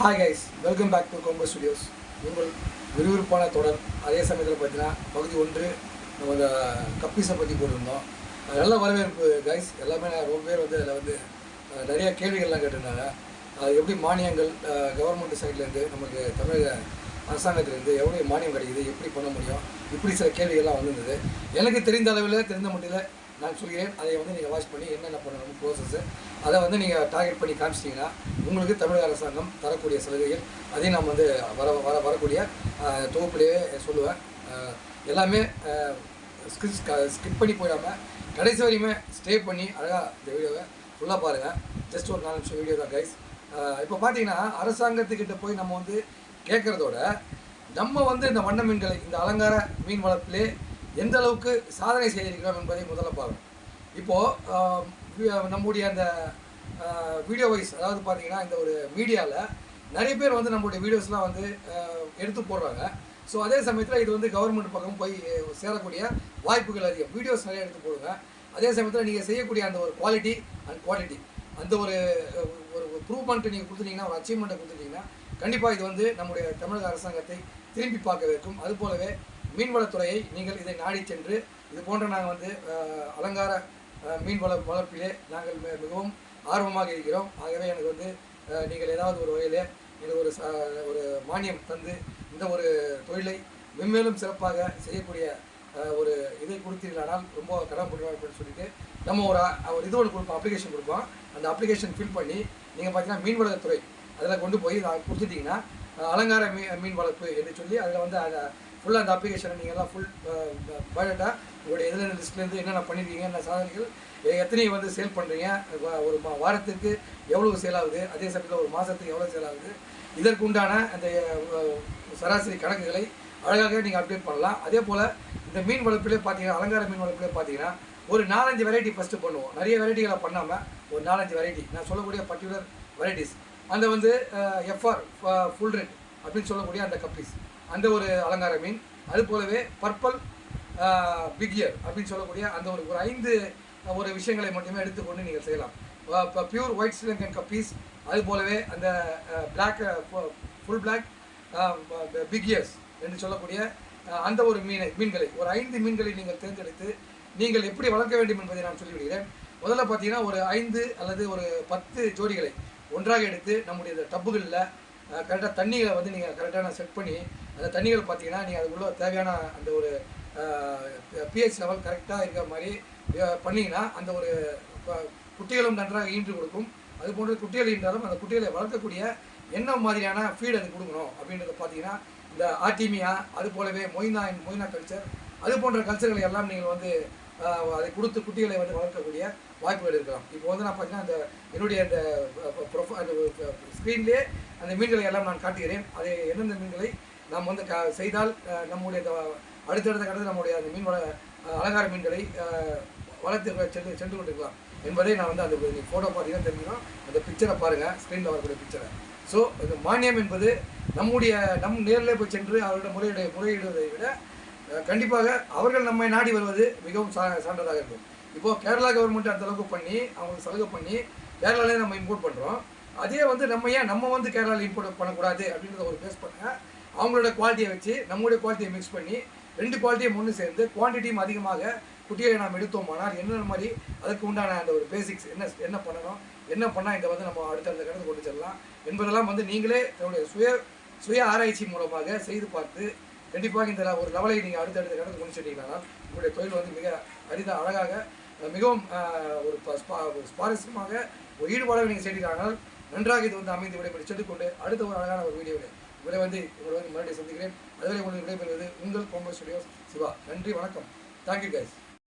Hi guys welcome back to combo studios உங்கள் விறுவிறுப்பான தொடர் அதே சமயத்தில் பார்த்தீங்கன்னா பகுதி ஒன்று நம்ம இந்த கப்பீஸை பற்றி போட்டிருந்தோம். நல்ல வரவேற்பு கைஸ் எல்லாமே நான் ரொம்ப பேர் வந்து அதில் வந்து நிறையா நிறைய கேள்விகள்லாம் கேட்டிருந்தாங்க. அது எப்படி மானியங்கள் கவர்மெண்ட் சைட்லேருந்து நமக்கு தமிழக அரசாங்கத்திலேருந்து எவ்வளோ மானியம் கிடைக்குது எப்படி பண்ண முடியும் இப்படி சில கேள்விகள்லாம் வந்திருந்தது. எனக்கு தெரிந்த அளவில் தெரிந்த மட்டில் நான் சொல்கிறேன். அதை வந்து நீங்கள் வாட்ச் பண்ணி என்னென்ன பண்ணணும் ப்ரோசஸ்ஸு அதை வந்து நீங்கள் டார்கெட் பண்ணி காமிச்சிட்டிங்கன்னா உங்களுக்கு தமிழக அரசாங்கம் தரக்கூடிய சலுகைகள் அதையும் நான் வந்து வர வர வரக்கூடிய தொகுப்புலேயே தொகுப்பிலேயே சொல்லுவேன். எல்லாமே ஸ்கிப் பண்ணி போயிடாமல் கடைசி வரையுமே ஸ்டே பண்ணி அழகாக இந்த வீடியோவை ஃபுல்லாக பாருங்கள் ஜஸ்ட் ஒரு நாலு நிமிஷம் வீடியோ தான் கைஸ் இப்போ பார்த்தீங்கன்னா அரசாங்கத்துக்கிட்ட போய் நம்ம வந்து கேட்குறதோட நம்ம வந்து இந்த வண்ண மீன்களை இந்த அலங்கார மீன் வளர்ப்பிலே எந்த அளவுக்கு சாதனை செய்திருக்கிறோம் என்பதை முதல்ல பார்க்கணும். இப்போது நம்முடைய அந்த வீடியோ வைஸ் அதாவது பார்த்தீங்கன்னா இந்த ஒரு மீடியாவில் நிறைய பேர் வந்து நம்மளுடைய வீடியோஸ்லாம் வந்து எடுத்து போடுறாங்க. ஸோ அதே சமயத்தில் இது வந்து கவர்மெண்ட் பக்கம் போய் சேரக்கூடிய வாய்ப்புகள் அதிகம். வீடியோஸ் நிறைய எடுத்து போடுங்க. அதே சமயத்தில் நீங்கள் செய்யக்கூடிய அந்த ஒரு குவாலிட்டி அண்ட் குவாலிட்டி அந்த ஒரு ஒரு ப்ரூவ்மெண்ட் நீங்கள் கொடுத்துட்டீங்கன்னா ஒரு அச்சீவ்மெண்ட்டை கொடுத்துட்டிங்கன்னா கண்டிப்பாக இது வந்து நம்முடைய தமிழக அரசாங்கத்தை திரும்பி பார்க்க வைக்கும். அது போலவே மீன்வளத்துறையை நீங்கள் இதை நாடி சென்று இது போன்ற நாங்கள் வந்து அலங்கார மீன் வள வளர்ப்பிலே நாங்கள் மிகவும் ஆர்வமாக இருக்கிறோம். ஆகவே எனக்கு வந்து நீங்கள் ஏதாவது ஒரு வகையில் எனக்கு ஒரு ஒரு மானியம் தந்து இந்த ஒரு தொழிலை மென்மேலும் சிறப்பாக செய்யக்கூடிய ஒரு இதை கொடுத்தீர்களானால் ரொம்ப கடமைப்படுவார் அப்படின்னு சொல்லிட்டு நம்ம ஒரு ஒரு இது ஒன்று கொடுப்போம் அப்ளிகேஷன் கொடுப்போம். அந்த அப்ளிகேஷன் ஃபில் பண்ணி நீங்கள் பார்த்தீங்கன்னா மீன்வளத்துறை அதில் கொண்டு போய் நான் கொடுத்துட்டிங்கன்னா அலங்கார மீ மீன் வளர்ப்பு என்று சொல்லி அதில் வந்து அதை ஃபுல்லாக அந்த அப்ளிகேஷனை நீங்கள் எல்லாம் ஃபுல் பயோடேட்டா உங்களுடைய எதில் லிஸ்ட்லேருந்து என்னென்ன பண்ணியிருக்கீங்க என்ன சாதனைகள் எ- எத்தனை வந்து சேல் பண்ணுறீங்க ஒரு மா- வாரத்துக்கு எவ்வளவு சேல் ஆகுது அதே சமயத்தில் ஒரு மாதத்துக்கு எவ்வளோ சேல் ஆகுது இதற்கு உண்டான அந்த சராசரி கணக்குகளை அழகாக நீங்கள் அப்டேட் பண்ணலாம். அதே போல் இந்த மீன் வளர்ப்பிலே பார்த்தீங்கன்னா அலங்கார மீன் வளர்ப்பிலே பார்த்தீங்கன்னா ஒரு நாலஞ்சு வெரைட்டி ஃபஸ்ட்டு பண்ணுவோம். நிறைய வெரைட்டிகளை பண்ணாமல் ஒரு நாலஞ்சு வெரைட்டி நான் சொல்லக்கூடிய பர்டிகுலர் வெரைட்டிஸ் அந்த வந்து எஃப்ஆர் ஃபுல் ரெட் அப்படின்னு சொல்லக்கூடிய அந்த கப்பீஸ் அந்த ஒரு அலங்கார மீன். அது போலவே பர்பல் பிகியர் அப்படின்னு சொல்லக்கூடிய அந்த ஒரு ஒரு ஐந்து ஒரு விஷயங்களை மட்டுமே எடுத்துக்கொண்டு நீங்கள் செய்யலாம். இப்போ பியூர் ஒயிட் ஸ்ரீலங்கன் கப்பீஸ் அது போலவே அந்த பிளாக் ஃபுல் பிளாக் பிகியர்ஸ் என்று சொல்லக்கூடிய அந்த ஒரு மீனை மீன்களை ஒரு ஐந்து மீன்களை நீங்கள் தேர்ந்தெடுத்து நீங்கள் எப்படி வளர்க்க வேண்டும் என்பதை நான் சொல்லிவிடுகிறேன். முதல்ல பார்த்தீங்கன்னா ஒரு ஐந்து அல்லது ஒரு பத்து ஜோடிகளை ஒன்றாக எடுத்து நம்முடைய இந்த டப்புகளில் கரெக்டாக தண்ணிகளை வந்து நீங்கள் கரெக்டான செட் பண்ணி அந்த தண்ணிகள் பார்த்தீங்கன்னா நீங்கள் அதுக்குள்ள தேவையான அந்த ஒரு பிஹெச் லெவல் கரெக்டாக இருக்கிற மாதிரி பண்ணிங்கன்னா பண்ணீங்கன்னா அந்த ஒரு குட்டிகளும் நன்றாக ஈன்று கொடுக்கும். அது போன்ற குட்டிகள் ஈன்றாலும் அந்த குட்டிகளை வளர்க்கக்கூடிய என்ன மாதிரியான ஃபீட் அது கொடுக்கணும். அப்படின்றத பார்த்தீங்கன்னா இந்த ஆர்டிமியா அது போலவே மொய்னா மொய்னா கல்ச்சர் அது போன்ற கல்ச்சர்களை எல்லாம் நீங்கள் வந்து அதை கொடுத்து குட்டிகளை வந்து வளர்க்கக்கூடிய வாய்ப்புகள் இருக்கலாம். இப்போ வந்து நான் பார்த்தீங்கன்னா அந்த என்னுடைய அந்த ப்ரொஃப அந்த ஸ்க்ரீன்லேயே அந்த மீன்களை எல்லாம் நான் காட்டுகிறேன். அதை எந்தெந்த மீன்களை நாம் வந்து க செய்தால் நம்முடைய அடுத்தடுத்த கட்டத்தில் நம்முடைய அந்த மீன் வள அலங்கார மீன்களை வளர்த்து சென்று சென்று கொண்டிருக்கலாம். என்பதை நான் வந்து அந்த ஃபோட்டோ பார்த்தீங்கன்னா தெரிஞ்சுக்கணும். அந்த பிக்சரை பாருங்கள் ஸ்க்ரீனில் வரக்கூடிய பிக்சரை ஸோ இந்த மானியம் என்பது நம்முடைய நம் நேரில் போய் சென்று அவருடைய முறையிட முறையிடுவதை விட கண்டிப்பாக அவர்கள் நம்மை நாடி வருவது மிகவும் சா சான்றதாக இருக்கும். இப்போது கேரளா கவர்மெண்ட் அந்த அளவுக்கு பண்ணி அவங்களுக்கு சலுகை பண்ணி கேரளாலே நம்ம இம்போர்ட் பண்ணுறோம் அதே வந்து நம்ம ஏன் நம்ம வந்து கேரளாவில் இம்போர்ட் பண்ணக்கூடாது அப்படின்றத ஒரு பேஸ் பண்ண அவங்களோட குவாலிட்டியை வச்சு நம்மளுடைய குவாலிட்டியை மிக்ஸ் பண்ணி ரெண்டு குவாலிட்டியும் ஒன்று சேர்ந்து குவான்டிட்டியும் அதிகமாக குட்டியை நாம் எடுத்தோமானால் என்னென்ன மாதிரி அதுக்கு உண்டான அந்த ஒரு பேசிக்ஸ் என்ன என்ன பண்ணணும் என்ன பண்ணால் இதை வந்து நம்ம அடுத்த அடுத்த கடந்து கொண்டு செல்லலாம் என்பதெல்லாம் வந்து நீங்களே தன்னுடைய சுய சுய ஆராய்ச்சி மூலமாக செய்து பார்த்து கண்டிப்பாக இந்த ஒரு லெவலை நீங்கள் அடுத்தடுத்த கடந்து முடிச்சுட்டீங்கன்னா உங்களுடைய தொழில் வந்து மிக அரித அழகாக மிகவும் ஒரு ஸ்பா- ஒரு சுவாரஸ்யமாக ஒரு ஈடுபாடாக நீங்கள் செய்தீர்கள் நன்றாக இது வந்து அமைந்து விடைபெற்று சொல்லிக்கொண்டு அடுத்த ஒரு அழகான ஒரு வீடியோவில் உங்களை வந்து உங்களை வந்து மறுபடியும் சந்திக்கிறேன். அதுவரை உங்களுக்கு விடைபெறுவது உங்கள் கோம்போ ஸ்டுடியோ சிவா. நன்றி வணக்கம். Thank you guys